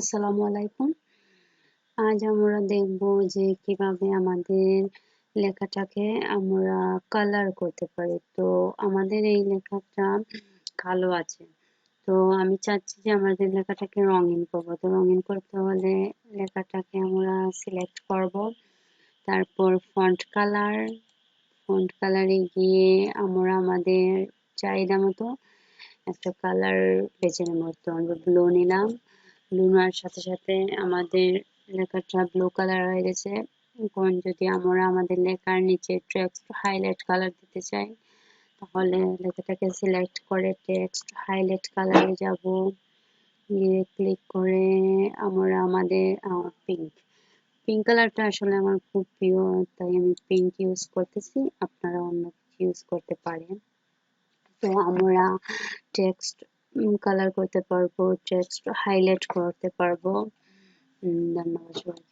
আসসালামু আলাইকুম। আজ আমরা দেখব যে কীভাবে আমাদের লেখাটাকে আমরা কালার করতে পারি। তো আমাদের এই লেখাটা কালো আছে। তো আমি চাচ্ছি যে আমাদের লেখাটাকে রঙিন করব। তো রঙিন করতে হলে লেখাটাকে আমরা সিলেক্ট করব। তারপর ফন্ট কালার ফন্ট কালারে গিয়ে আমরা আমাদের চাহিদা মতো একটা কালার বেছে নেব। তো আমরা ব্লু নিলাম। ব্লু নেওয়ার সাথে সাথে আমাদের লেখাটা ব্লু কালার হয়ে গেছে। এখন যদি আমরা আমাদের লেখার নিচে টেক্সট হাইলাইট কালার দিতে চাই, তাহলে লেখাটাকে সিলেক্ট করে টেক্সট হাইলাইট কালারে যাব। গিয়ে ক্লিক করে আমরা আমাদের পিঙ্ক পিঙ্ক কালারটা আসলে আমার খুব প্রিয়, তাই আমি পিঙ্ক ইউজ করতেছি। আপনারা অন্য কিছু ইউজ করতে পারেন। তো আমরা টেক্সট কালার করতে পারব টেক্সট হাইলাইট করতে পারব। ধন্যবাদ সবাই